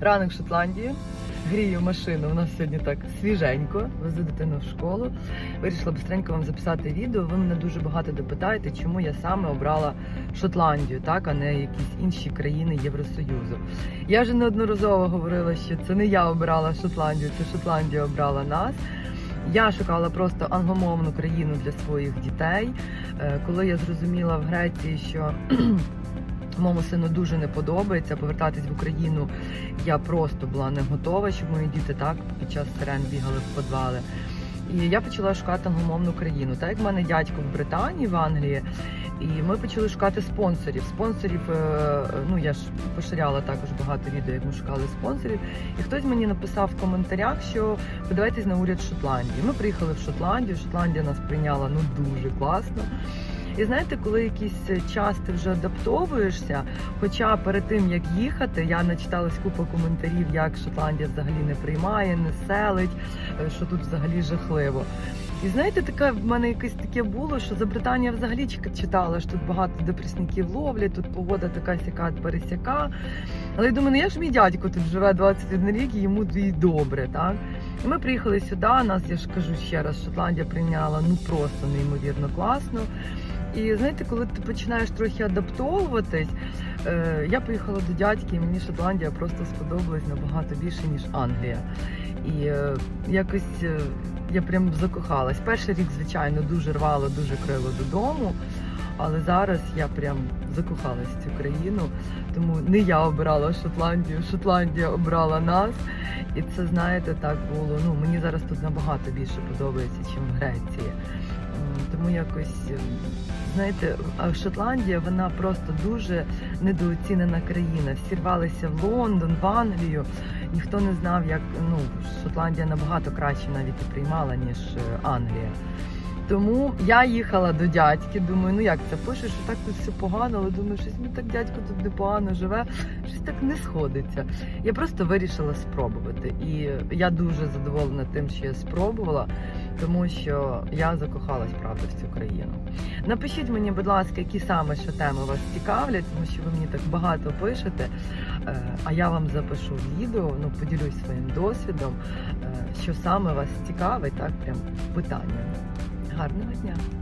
Ранок в Шотландії. Грію машину. У нас сьогодні так свіженько. Везу дитину в школу. Вирішила быстренько вам записати відео. Ви мене дуже багато допитаєте, чому я саме обрала Шотландію, так, а не якісь інші країни Євросоюзу. Я вже неодноразово говорила, що це не я обирала Шотландію, це Шотландія обрала нас. Я шукала просто англомовну країну для своїх дітей. Е, Коли я зрозуміла в Греції, що моєму сину дуже не подобається повертатись в Україну, я просто була не готова, щоб мої діти так під час сирен бігали в підвали. І я почала шукати англомовну країну. Так як в мене дядько в Британії, в Англії, і ми почали шукати спонсорів. Спонсорів, е, ну я ж поширяла також багато відео, як ми шукали спонсорів. І хтось мені написав в коментарях, що подавайтесь на уряд Шотландії. Ми приїхали в Шотландію. Шотландія нас прийняла ну дуже класно. І знаєте, коли якийсь час ти вже адаптовуєшся, хоча перед тим як їхати, я начиталась купу коментарів, як Шотландія взагалі не приймає, не селить, е, що тут взагалі жахливо. І знаєте, таке в мене якесь таке було, що за Британія взагалі читала, що тут багато депресників ловлять, тут погода така сяка пересяка. Але я думаю, ну як ж мій дядько тут живе 21 рік і йому і добре, так? І ми приїхали сюди. Нас я ж кажу ще раз, Шотландія прийняла ну просто неймовірно класно. І знаєте, коли ти починаєш трохи адаптовуватись, е, я поїхала до дядьки, і мені Шотландія просто сподобалась набагато більше, ніж Англія. І е, якось е, я прям закохалась. Перший рік, звичайно, дуже рвало, дуже крило додому. Але зараз я прям закохалась в цю країну, тому не я обирала Шотландію, Шотландія обрала нас. І це, знаєте, так було. Ну мені зараз тут набагато більше подобається, ніж в Греції. Тому якось, е, знаєте, Шотландія вона просто дуже недооцінена країна. Всі рвалися в Лондон, в Англію. Ніхто не знав, як ну Шотландія набагато краще навіть і приймала, ніж е, Англія. Тому я їхала до дядьки, думаю, ну як це пише, що так тут все погано, але думаю, щось мені так дядько тут непогано живе, щось так не сходиться. Я просто вирішила спробувати. І я дуже задоволена тим, що я спробувала, тому що я закохалась правда в цю країну. Напишіть мені, будь ласка, які саме ще теми вас цікавлять, тому що ви мені так багато пишете. Е, А я вам запишу відео, ну поділюсь своїм досвідом, е, що саме вас цікавить, так прям питання. Гарного дня!